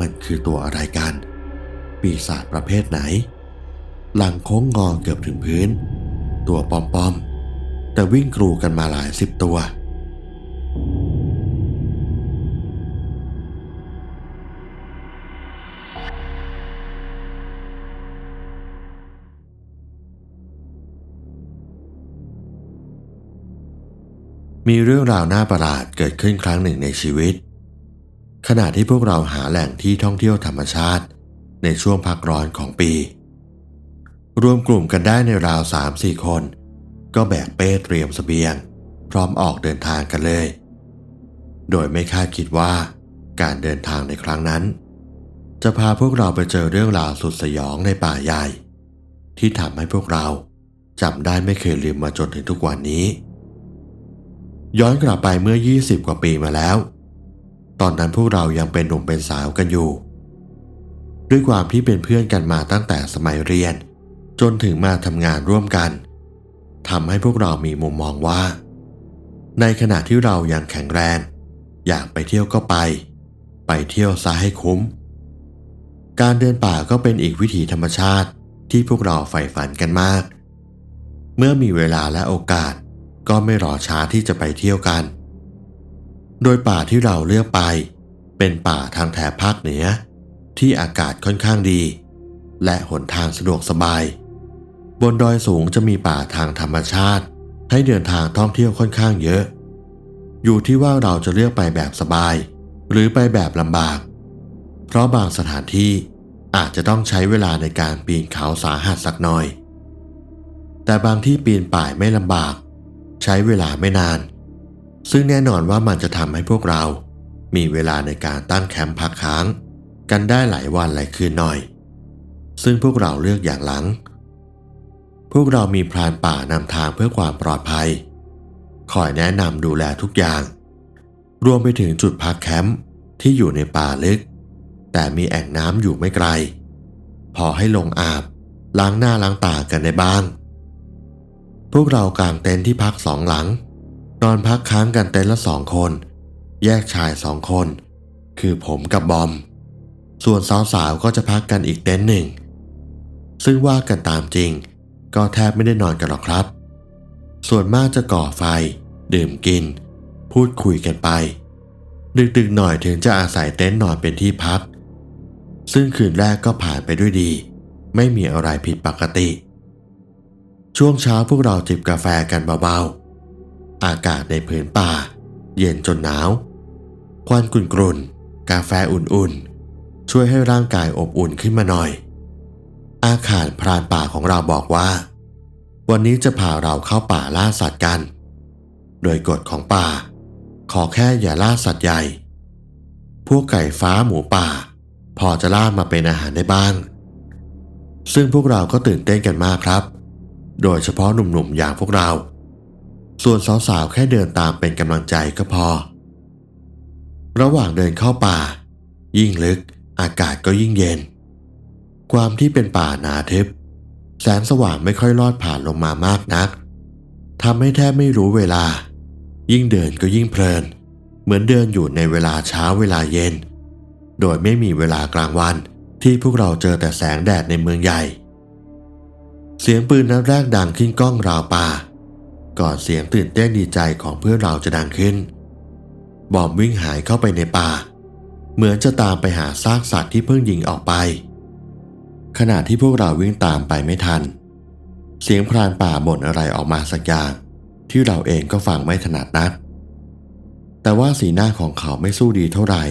มันคือตัวอะไรกัน ปีศาจประเภทไหน หลังโค้งงอเกือบถึงพื้น ตัวปอมๆ แต่วิ่งกรูกันมาหลายสิบตัว มีเรื่องราวน่าประหลาดเกิดขึ้นครั้งหนึ่งในชีวิต ขณะที่พวกเราหาแหล่งที่ท่องเที่ยวธรรมชาติ ในช่วงพักร้อนของปี รวมกลุ่มกันได้ในราว 3-4 คน ก็แบกเป้เตรียมสเสบียง พร้อมออกเดินทางกันเลย โดยไม่คาดคิดว่า การเดินทางในครั้งนั้น จะพาพวกเราไปเจอเรื่องราวสุดสยองในป่าใหญ่ ที่ทำให้พวกเราจำได้ไม่เคยลืมมาจนถึงทุกวันนี้ ย้อนกลับไปเมื่อ 20 กว่าปีมาแล้ว ตอนนั้นพวกเรายังเป็นหนุ่มเป็นสาวกันอยู่ ด้วยความที่เป็นเพื่อนกันมาตั้งแต่สมัยเรียน จนถึงมาทำงานร่วมกันทำให้พวกเรามีมุมมองว่า ในขณะที่เรายังแข็งแรง อยากไปเที่ยวก็ไป ไปเที่ยวซะให้คุ้ม การเดินป่าก็เป็นอีกวิถีธรรมชาติที่พวกเราใฝ่ฝันกันมาก เมื่อมีเวลาและโอกาสก็ไม่รอช้าที่จะไปเที่ยวกัน โดยป่าที่เราเลือกไป เป็นป่าทางแถบภาคเหนือ ที่อากาศค่อนข้างดี และหนทางสะดวกสบาย บนดอยสูงจะมีป่าทางธรรมชาติ ให้เดินทางท่องเที่ยวค่อนข้างเยอะ อยู่ที่ว่าเราจะเลือกไปแบบสบาย หรือไปแบบลำบาก เพราะบางสถานที่อาจจะต้องใช้เวลาในการปีนเขาสาหัสสักหน่อย แต่บางที่ปีนป่ายไม่ลำบาก ใช้เวลาไม่นาน ซึ่งแน่นอนว่ามันจะทำให้พวกเรา มีเวลาในการตั้งแคมป์พักค้าง กันได้หลายวันหลายคืนหน่อย ซึ่งพวกเราเลือกอย่างหลัง พวกเรามีพรานป่านำทางเพื่อความปลอดภัย คอยแนะนำดูแลทุกอย่าง รวมไปถึงจุดพักแคมป์ที่อยู่ในป่าลึก แต่มีแอ่งน้ำอยู่ไม่ไกล พอให้ลงอาบ ล้างหน้าล้างตากันได้บ้าง พวกเรากางเต็นท์ที่พักสองหลัง นอนพักค้างกันเต็นท์ละสองคน แยกชายสองคน คือผมกับบอม ส่วนสาวๆก็จะพักกันอีกเต็นท์หนึ่ง ซึ่งว่ากันตามจริง ก็แทบไม่ได้นอนกันหรอกครับ ส่วนมากจะก่อไฟ ดื่มกิน พูดคุยกันไป ดึกๆหน่อยถึงจะอาศัยเต็นท์นอนเป็นที่พัก ซึ่งคืนแรกก็ผ่านไปด้วยดี ไม่มีอะไรผิดปกติ ช่วงเช้าพวกเราจิบกาแฟกันเบาๆ อากาศในผืนป่า เย็นจนหนาว ควันกรุ่นๆ กาแฟอุ่นๆ ช่วยให้ร่างกายอบอุ่นขึ้นมาหน่อย อาคารพรานป่าของเราบอกว่า วันนี้จะพาเราเข้าป่าล่าสัตว์กัน โดยกฎของป่า ขอแค่อย่าล่าสัตว์ใหญ่ พวกไก่ฟ้าหมูป่า พอจะล่ามาเป็นอาหารได้บ้าง ซึ่งพวกเราก็ตื่นเต้นกันมากครับ โดยเฉพาะหนุ่มๆอย่างพวกเรา ส่วนสาวๆแค่เดินตามเป็นกำลังใจก็พอ ระหว่างเดินเข้าป่า ยิ่งลึกอากาศก็ยิ่งเย็น ความที่เป็นป่าหนาทึบ แสงสว่างไม่ค่อยลอดผ่านลงมามากนักทำให้แทบไม่รู้เวลา ยิ่งเดินก็ยิ่งเพลิน เหมือนเดินอยู่ในเวลาเช้าเวลาเย็น โดยไม่มีเวลากลางวันที่พวกเราเจอแต่แสงแดดในเมืองใหญ่ เสียงปืนนัดแรกดังขึ้นก้องราวป่า ก่อนเสียงตื่นเต้นดีใจของเพื่อนเราจะดังขึ้น บอมวิ่งหายเข้าไปในป่า เหมือนจะตามไปหาซากสัตว์ที่เพิ่งยิงออกไป ขณะที่พวกเราวิ่งตามไปไม่ทัน เสียงพรานป่าบ่นอะไรออกมาสักอย่าง ที่เราเองก็ฟังไม่ถนัดนัก แต่ว่าสีหน้าของเขาไม่สู้ดีเท่าไหร่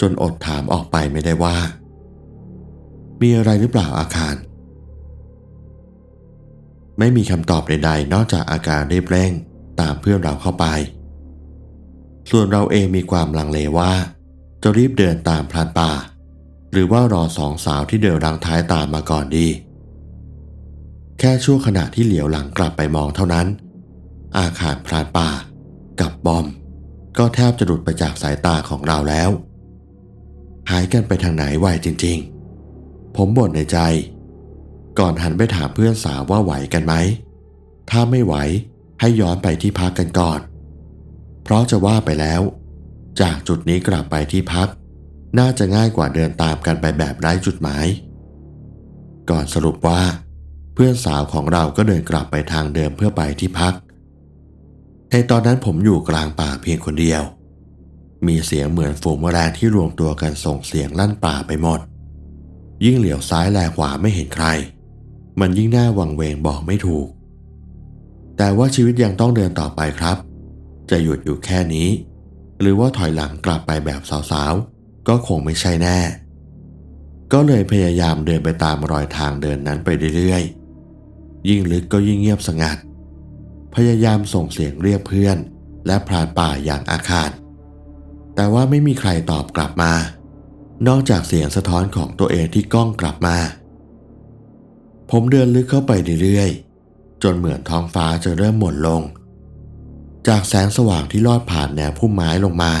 จนอดถามออกไปไม่ได้ว่า มีอะไรหรือเปล่าอาคาร ไม่มีคำตอบใดๆ นอกจากอาการเรียบเร่งตามเพื่อนเราเข้าไป ส่วนเราเองมีความลังเลว่า จะรีบเดินตามพรานป่า หรือว่ารอสองสาวที่เดินรังท้ายตามมาก่อนดี แค่ช่วงขณะที่เหลียวหลังกลับไปมองเท่านั้น อาคารพรานป่า กับบอม ก็แทบจะหลุดไปจากสายตาของเราแล้ว หายกันไปทางไหนไวจริง ๆ ผมบ่นในใจ ก่อนหันไปถามเพื่อนสาวว่าไหวกันไหม ถ้าไม่ไหวให้ย้อนไปที่พักกันก่อน เพราะจะว่าไปแล้ว จากจุดนี้กลับไปที่พัก น่าจะง่ายกว่าเดินตามกันไปแบบไร้จุดหมาย ก่อนสรุปว่า เพื่อนสาวของเราก็เดินกลับไปทางเดิมเพื่อไปที่พัก ในตอนนั้นผมอยู่กลางป่าเพียงคนเดียว มีเสียงเหมือนฝูงแมลงที่รวมตัวกันส่งเสียงลั่นป่าไปหมด ยิ่งเหลียวซ้ายแลขวาไม่เห็นใคร มันยิ่งน่าหวังเวงบอกไม่ถูก แต่ว่าชีวิตยังต้องเดินต่อไปครับ จะหยุดอยู่แค่นี้ หรือว่าถอยหลังกลับไปแบบสาวๆ ก็คงไม่ใช่แน่ ก็เลยพยายามเดินไปตามรอยทางเดินนั้นไปเรื่อยๆ ยิ่งลึกก็ยิ่งเงียบสงัด พยายามส่งเสียงเรียกเพื่อน และพรานป่าอย่างอาคารแต่ว่าไม่มีใครตอบกลับมา นอกจากเสียงสะท้อนของตัวเองที่ก้องกลับมา ผมเดินลึกเข้าไปเรื่อยๆ จนเหมือนท้องฟ้าจะเริ่มหมดลง จากแสงสว่างที่ลอดผ่านแนวพุ่มไม้ลงมา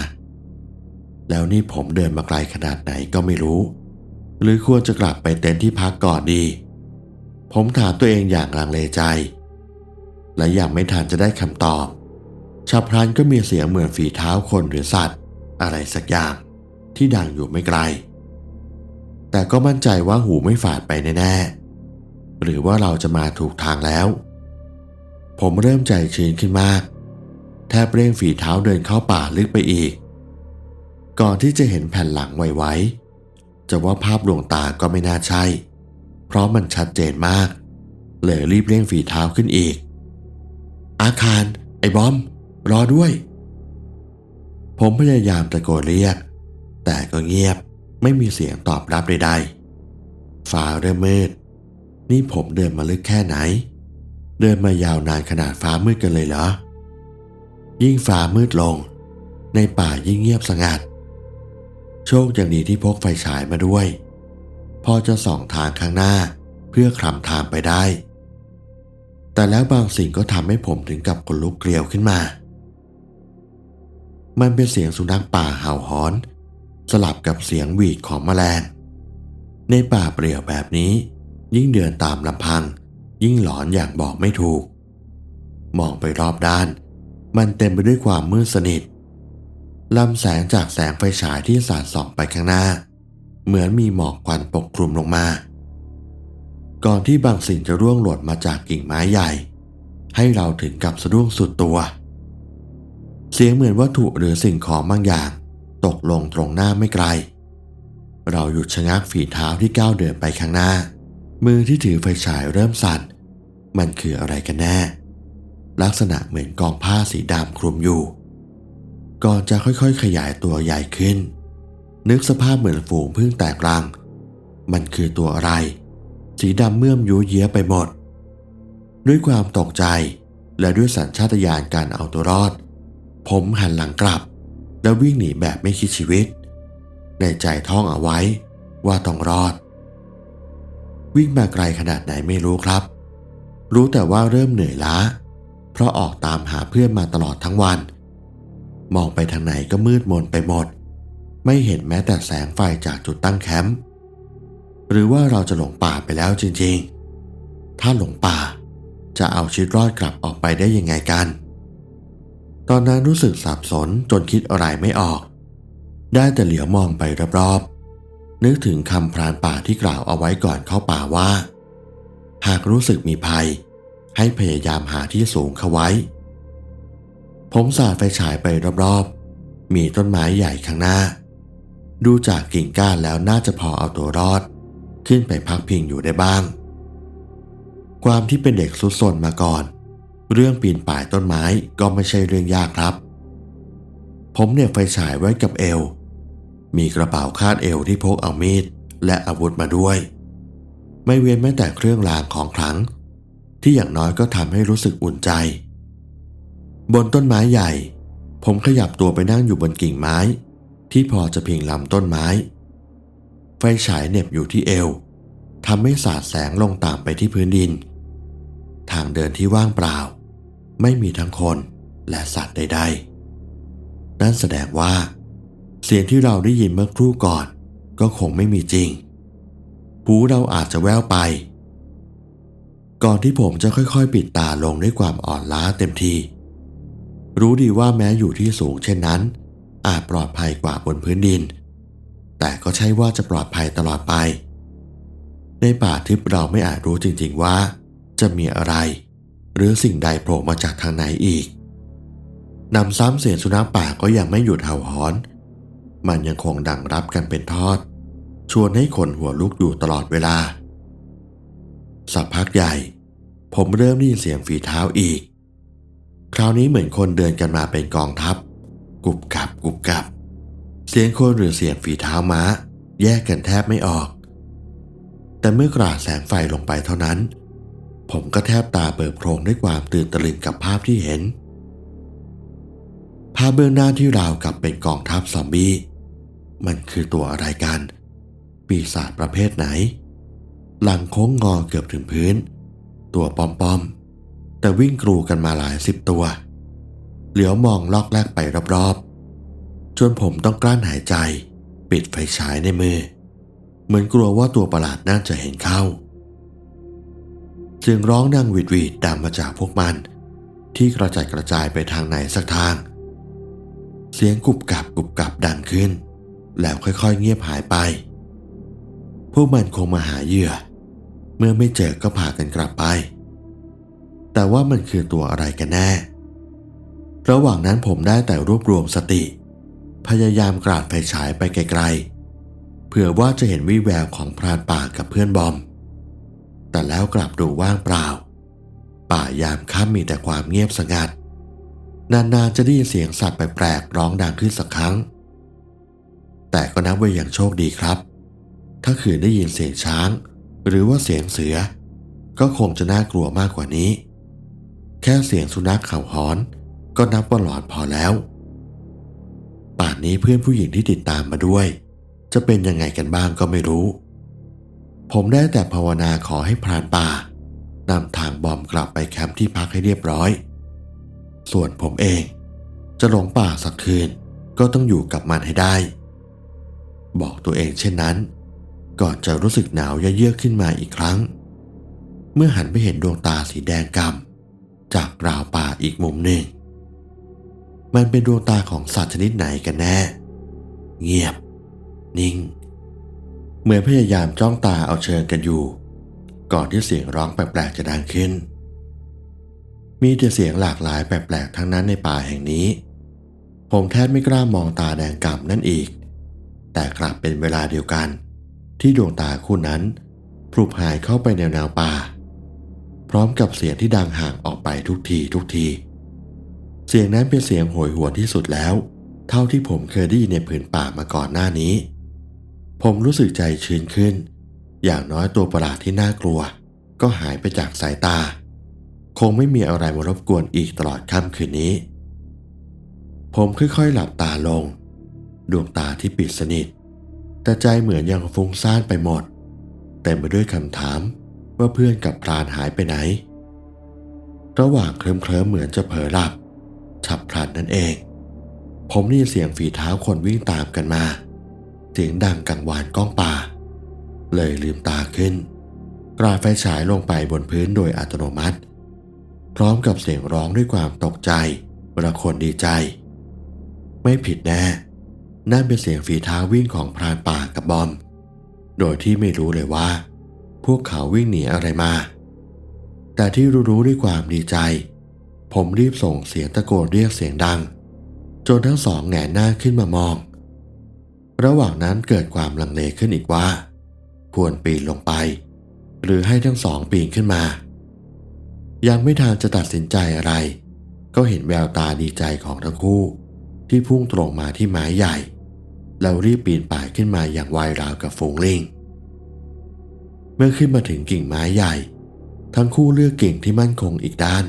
แล้วนี่ผมเดินมาไกลขนาดไหนก็ไม่รู้ หรือควรจะกลับไปเต็นท์ที่พักก่อนดี ผมถามตัวเองอย่างลังเลใจ และยังไม่ทันจะได้คำตอบฉับพลันก็มีเสียงเหมือนฝีเท้าคนหรือสัตว์ อะไรสักอย่างที่ดังอยู่ไม่ไกล แต่ก็มั่นใจว่าหูไม่ฝาดไปแน่ๆ หรือว่าเราจะมาถูกทางแล้ว ผมเริ่มใจชื้นขึ้นมาก แทบเร่งฝีเท้าเดินเข้าป่าลึกไปอีก ก่อนที่จะเห็นแผ่นหลังไวๆจะว่าภาพดวงตาก็ไม่น่าใช่ เพราะมันชัดเจนมาก เลยรีบเร่งฝีเท้าขึ้นอีก อาคาร ไอ้บอม รอด้วย ผมพยายามตะโกนเรียก แต่ก็เงียบไม่มีเสียงตอบรับใดๆฟ้าเริ่มมืด นี่ผมเดินมาลึกแค่ไหน เดินมายาวนานขนาดฟ้ามืดกันเลยเหรอ ยิ่งฟ้ามืดลง ในป่ายิ่งเงียบสงัด โชคอย่างดีที่พกไฟฉายมาด้วย พอจะส่องทางข้างหน้าเพื่อคลำทางไปได้ แต่แล้วบางสิ่งก็ทำให้ผมถึงกับขนลุกเกลียวขึ้นมา มันเป็นเสียงสุนัขป่าเห่าหอน สลับกับเสียงหวีดของแมลง ในป่าเปลี่ยวแบบนี้ ยิ่งเดินตามลำพัง ยิ่งหลอนอย่างบอกไม่ถูก มองไปรอบด้าน มันเต็มไปด้วยความมืดสนิทลำแสงจากแสงไฟฉายที่สาดส่องไปข้างหน้า เหมือนมีหมอกควันปกคลุมลงมา ก่อนที่บางสิ่งจะร่วงหล่นมาจากกิ่งไม้ใหญ่ ให้เราถึงกับสะดุ้งสุดตัว เสียงเหมือนวัตถุหรือสิ่งของบางอย่าง ตกลงตรงหน้าไม่ไกล เราหยุดชะงักฝีเท้าที่ก้าวเดินไปข้างหน้า มือที่ถือไฟฉายเริ่มสั่น มันคืออะไรกันแน่ ลักษณะเหมือนกองผ้าสีดำคลุมอยู่ ก่อนจะค่อยๆ ขยายตัวใหญ่ขึ้น นึกสภาพเหมือนฝูงพึ่งแตกรัง มันคือตัวอะไร สีดำเมื่อมยุเยี้ยไปหมด ด้วยความตกใจและด้วยสัญชาตญาณการเอาตัวรอด ผมหันหลังกลับ แล้ววิ่งหนีแบบไม่คิดชีวิต ในใจท่องเอาไว้ว่าต้องรอด วิ่งมาไกลขนาดไหนไม่รู้ครับ รู้แต่ว่าเริ่มเหนื่อยล้า เพราะออกตามหาเพื่อนมาตลอดทั้งวัน มองไปทางไหนก็มืดมนไปหมด ไม่เห็นแม้แต่แสงไฟจากจุดตั้งแคมป์หรือว่าเราจะหลงป่าไปแล้วจริงๆ ถ้าหลงป่าจะเอาชีวิตรอดกลับออกไปได้ยังไงกัน ตอนนั้นรู้สึกสับสนจนคิดอะไรไม่ออก ได้แต่เหลียวมองไปรอบๆ นึกถึงคำพรานป่าที่กล่าวเอาไว้ก่อนเข้าป่าว่า หากรู้สึกมีภัย ให้พยายามหาที่สูงเข้าไว้ ผมสาดไฟฉายไปรอบๆ มีต้นไม้ใหญ่ข้างหน้า ดูจากกิ่งก้านแล้วน่าจะพอเอาตัวรอด ขึ้นไปพักพิงอยู่ได้บ้าง ความที่เป็นเด็กสุดซนมาก่อน เรื่องปีนป่ายต้นไม้ก็ไม่ใช่เรื่องยากครับ ผมเหน็บไฟฉายไว้กับเอว มีกระเป๋าคาดเอวที่พกเอามีดและอาวุธมาด้วย ไม่เว้นแม้แต่เครื่องรางของขลัง ที่อย่างน้อยก็ทำให้รู้สึกอุ่นใจ บนต้นไม้ใหญ่ ผมขยับตัวไปนั่งอยู่บนกิ่งไม้ ที่พอจะพิงลำต้นไม้ ไฟฉายเหน็บอยู่ที่เอวทำให้สาดแสงลงต่ำไปที่พื้นดิน ทางเดินที่ว่างเปล่า ไม่มีทั้งคนและสัตว์ใดๆ นั่นแสดงว่า เสียงที่เราได้ยินเมื่อครู่ก่อน ก็คงไม่มีจริง หูเราอาจจะแว่วไป ก่อนที่ผมจะค่อยๆ ปิดตาลงด้วยความอ่อนล้าเต็มที รู้ดีว่าแม้อยู่ที่สูงเช่นนั้น อาจปลอดภัยกว่าบนพื้นดิน แต่ก็ใช่ว่าจะปลอดภัยตลอดไป ในป่าทึบเราไม่อาจรู้จริงๆว่า จะมีอะไร หรือสิ่งใดโผล่มาจากทางไหนอีกนำซ้ำเสียงสุนัขป่าก็ยังไม่หยุดเห่าหอน มันยังคงดังรับกันเป็นทอด ชวนให้คนหัวลุกอยู่ตลอดเวลา สักพักใหญ่ ผมเริ่มได้ยินเสียงฝีเท้าอีก คราวนี้เหมือนคนเดินกันมาเป็นกองทัพ กุบกับกุบกับ เสียงคนหรือเสียงฝีเท้าม้า แยกกันแทบไม่ออก แต่เมื่อกราดแสงไฟลงไปเท่านั้น ผมก็แทบตาเปิดโพรงด้วยความตื่นตะลึงกับภาพที่เห็นภาพเบื้องหน้าที่ราวกับเป็นกองทัพซอมบี้ มันคือตัวอะไรกัน ปีศาจประเภทไหน หลังโค้งงอเกือบถึงพื้น ตัวปอมๆ แต่วิ่งกรูกันมาหลายสิบตัว เหลียวมองลอกแรกไปรอบๆ จนผมต้องกลั้นหายใจ ปิดไฟฉายในมือ เหมือนกลัวว่าตัวประหลาดน่าจะเห็นเข้าเสียงร้องดังวีดวีดดังมาจากพวกมัน ที่กระจายกระจายไปทางไหนสักทางเสียงกุบกับกุบกับดังขึ้น แล้วค่อยๆเงียบหายไป พวกมันคงมาหาเหยื่อ เมื่อไม่เจอก็พากันกลับไป แต่ว่ามันคือตัวอะไรกันแน่ ระหว่างนั้นผมได้แต่รวบรวมสติ พยายามกราดไฟฉายไปไกลๆ เผื่อว่าจะเห็นวิแววของพรานป่ากับเพื่อนบอม แต่แล้วกลับดูว่างเปล่า ป่ายามค่ำมีแต่ความเงียบสงัดนานๆจะได้ยินเสียงสัตว์แปลกๆร้องดังขึ้นสักครั้ง แต่ก็นับว่าอย่างโชคดีครับ ถ้าคืนได้ยินเสียงช้าง หรือว่าเสียงเสือ ก็คงจะน่ากลัวมากกว่านี้ แค่เสียงสุนัขเข่าหอน ก็นับว่าหลอนพอแล้ว ป่านนี้เพื่อนผู้หญิงที่ติดตามมาด้วย จะเป็นยังไงกันบ้างก็ไม่รู้ ผมได้แต่ภาวนาขอให้พรานป่านำทางบอมกลับไปแคมป์ที่พักให้เรียบร้อย ส่วนผมเอง จะหลงป่าสักคืนก็ต้องอยู่กับมันให้ได้ บอกตัวเองเช่นนั้น ก่อนจะรู้สึกหนาวเยือกขึ้นมาอีกครั้ง เมื่อหันไปเห็นดวงตาสีแดงกำจากราวป่าอีกมุมหนึ่ง มันเป็นดวงตาของสัตว์ชนิดไหนกันแน่ เงียบ นิ่ง เหมือนพยายามจ้องตาเอาเชิงกันอยู่ ก่อนที่เสียงร้องแปลกๆจะดังขึ้น มีแต่เสียงหลากหลายแปลกๆทั้งนั้นในป่าแห่งนี้ ผมแทบไม่กล้ามองตาแดงกำนั่นอีก แต่กลับเป็นเวลาเดียวกัน ที่ดวงตาคู่นั้นพลุบหายเข้าไปในแนวป่า พร้อมกับเสียงที่ดังห่างออกไปทุกทีทุกที เสียงนั้นเป็นเสียงโหยหวนที่สุดแล้ว เท่าที่ผมเคยได้ยินในผืนป่ามาก่อนหน้านี้ ผมรู้สึกใจชื้นขึ้น อย่างน้อยตัวประหลาดที่น่ากลัว ก็หายไปจากสายตา คงไม่มีอะไรมารบกวนอีกตลอดค่ำคืนนี้ ผมค่อยๆหลับตาลง ดวงตาที่ปิดสนิท แต่ใจเหมือนยังฟุ้งซ่านไปหมดเต็มไปด้วยคำถามว่าเพื่อนกับพรานหายไปไหน ระหว่างเคลิ้มเคลิ้มเหมือนจะเผลอหลับ ฉับพลันนั่นเอง ผมได้ยินเสียงฝีเท้าคนวิ่งตามกันมา เสียงดังกังวานก้องป่า เลยลืมตาขึ้นกราดไฟฉายลงไปบนพื้นโดยอัตโนมัติ พร้อมกับเสียงร้องด้วยความตกใจประคนดีใจ ไม่ผิดแน่ นั่นเป็นเสียงฝีเท้าวิ่งของพรานป่ากับบอม โดยที่ไม่รู้เลยว่า พวกเขาวิ่งหนีอะไรมา แต่ที่รู้ๆด้วยความดีใจ ผมรีบส่งเสียงตะโกนเรียกเสียงดัง จนทั้งสองแงหน้าขึ้นมามอง ระหว่างนั้นเกิดความลังเลขึ้นอีกว่า ควรปีนลงไป หรือให้ทั้งสองปีนขึ้นมา ยังไม่ทันจะตัดสินใจอะไร ก็เห็นแววตาดีใจของทั้งคู่ที่พุ่งตรงมาที่ไม้ใหญ่ แล้วรีบปีนป่ายขึ้นมาอย่างไวราวกับฝูงลิง เมื่อขึ้นมาถึงกิ่งไม้ใหญ่ ทั้งคู่เลือกกิ่งที่มั่นคงอีกด้าน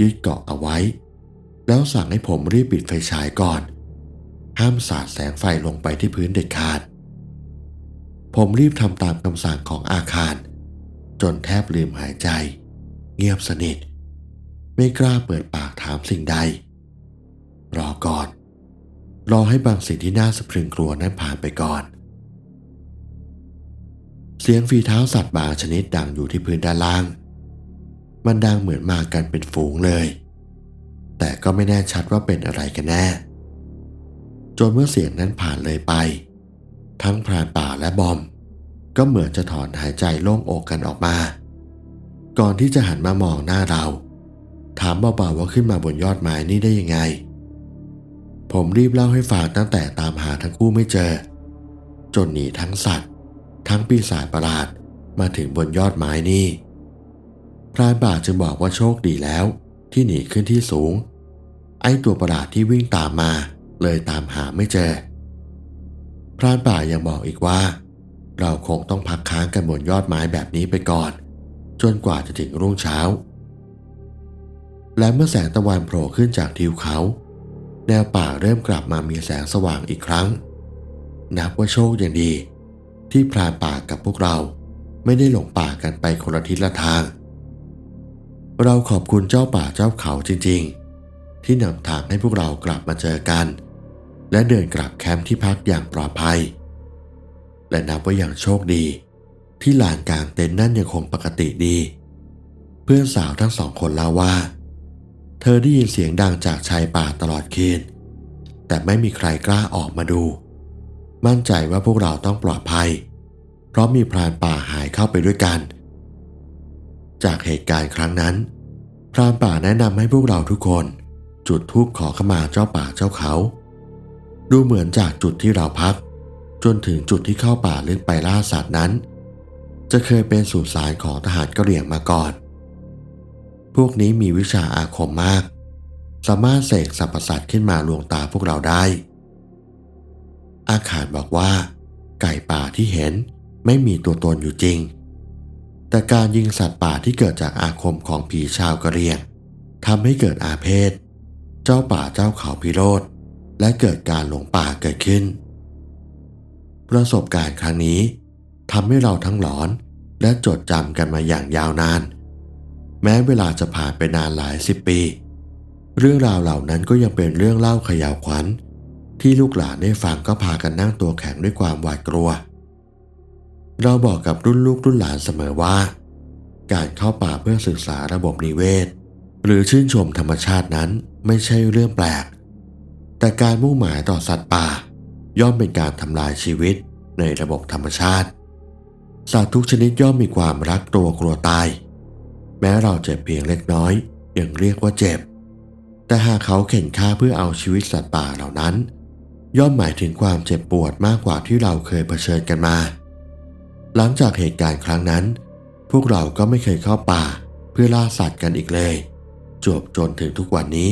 ยึดเกาะเอาไว้ แล้วสั่งให้ผมรีบปิดไฟฉายก่อน ห้ามสาดแสงไฟลงไปที่พื้นเด็ดขาด ผมรีบทำตามคำสั่งของอาคาร จนแทบลืมหายใจ เงียบสนิท ไม่กล้าเปิดปากถามสิ่งใด รอก่อน รอให้บางสิ่งที่น่าสะพรึงกลัวนั้นผ่านไปก่อน เสียงฝีเท้าสัตว์บางชนิดดังอยู่ที่พื้นด้านล่าง มันดังเหมือนมากันเป็นฝูงเลย แต่ก็ไม่แน่ชัดว่าเป็นอะไรกันแน่ จนเมื่อเสียงนั้นผ่านเลยไป ทั้งพรานป่าและบอม ก็เหมือนจะถอนหายใจโล่งอกกันออกมา ก่อนที่จะหันมามองหน้าเรา ถามเบาๆว่าขึ้นมาบนยอดไม้นี่ได้ยังไง ผมรีบเล่าให้ฟังตั้งแต่ตามหาทั้งคู่ไม่เจอ จนหนีทั้งสัตว์ ทั้งปีศาจประหลาดมาถึงบนยอดไม้นี่พรานป่าจึงบอกว่าโชคดีแล้ว ที่หนีขึ้นที่สูง ไอ้ตัวประหลาดที่วิ่งตามมา เลยตามหาไม่เจอ พรานป่ายังบอกอีกว่า เราคงต้องพักค้างกันบนยอดไม้แบบนี้ไปก่อน จนกว่าจะถึงรุ่งเช้า และเมื่อแสงตะวันโผล่ขึ้นจากทิวเขา แนวป่าเริ่มกลับมามีแสงสว่างอีกครั้ง นับว่าโชคอย่างดี ที่พรานป่ากับพวกเราไม่ได้หลงป่ากันไปคนละทิศละทาง เราขอบคุณเจ้าป่าเจ้าเขาจริงๆ ที่นำทางให้พวกเรากลับมาเจอกัน และเดินกลับแคมป์ที่พักอย่างปลอดภัย และนับว่าอย่างโชคดี ที่ลานกลางเต็นท์นั่นยังคงปกติดี เพื่อนสาวทั้งสองคนเล่าว่า เธอได้ยินเสียงดังจากชายป่าตลอดคืน แต่ไม่มีใครกล้าออกมาดู มั่นใจว่าพวกเราต้องปลอดภัย เพราะมีพรานป่าหายเข้าไปด้วยกัน จากเหตุการณ์ครั้งนั้น พรานป่าแนะนำให้พวกเราทุกคน จุดธูปขอขมาเจ้าป่าเจ้าเขา ดูเหมือนจากจุดที่เราพัก จนถึงจุดที่เข้าป่าลึกไปล่าสัตว์นั้น จะเคยเป็นสุสานของทหารกะเหรี่ยงมาก่อน พวกนี้มีวิชาอาคมมาก สามารถเสกสรรพสัตว์ขึ้นมาลวงตาพวกเราได้ อาขานบอกว่า ไก่ป่าที่เห็นไม่มีตัวตนอยู่จริง แต่การยิงสัตว์ป่าที่เกิดจากอาคมของผีชาวกะเหรี่ยงทำให้เกิดอาเพศ เจ้าป่าเจ้าเขาพิโรธและเกิดการหลงป่าเกิดขึ้น ประสบการณ์ครั้งนี้ทำให้เราทั้งหลอนและจดจำกันมาอย่างยาวนาน แม้เวลาจะผ่านไปนานหลายสิบปี เรื่องราวเหล่านั้นก็ยังเป็นเรื่องเล่าขยาวขวัญ ที่ลูกหลานได้ฟังก็พากันนั่งตัวแข็งด้วยความหวาดกลัว เราบอกกับรุ่นลูกรุ่นหลานเสมอว่า การเข้าป่าเพื่อศึกษาระบบนิเวศ หรือชื่นชมธรรมชาตินั้นไม่ใช่เรื่องแปลก แต่การมุ่งหมายต่อสัตว์ป่า ย่อมเป็นการทำลายชีวิตในระบบธรรมชาติ สัตว์ทุกชนิดย่อมมีความรักตัวกลัวตาย แม้เราเจ็บเพียงเล็กน้อยยังเรียกว่าเจ็บ แต่หากเขาเข็นฆ่าเพื่อเอาชีวิตสัตว์ป่าเหล่านั้น ย่อมหมายถึงความเจ็บปวดมากกว่าที่เราเคยเผชิญกันมา หลังจากเหตุการณ์ครั้งนั้น พวกเราก็ไม่เคยเข้าป่าเพื่อล่าสัตว์กันอีกเลย จบจนถึงทุกวันนี้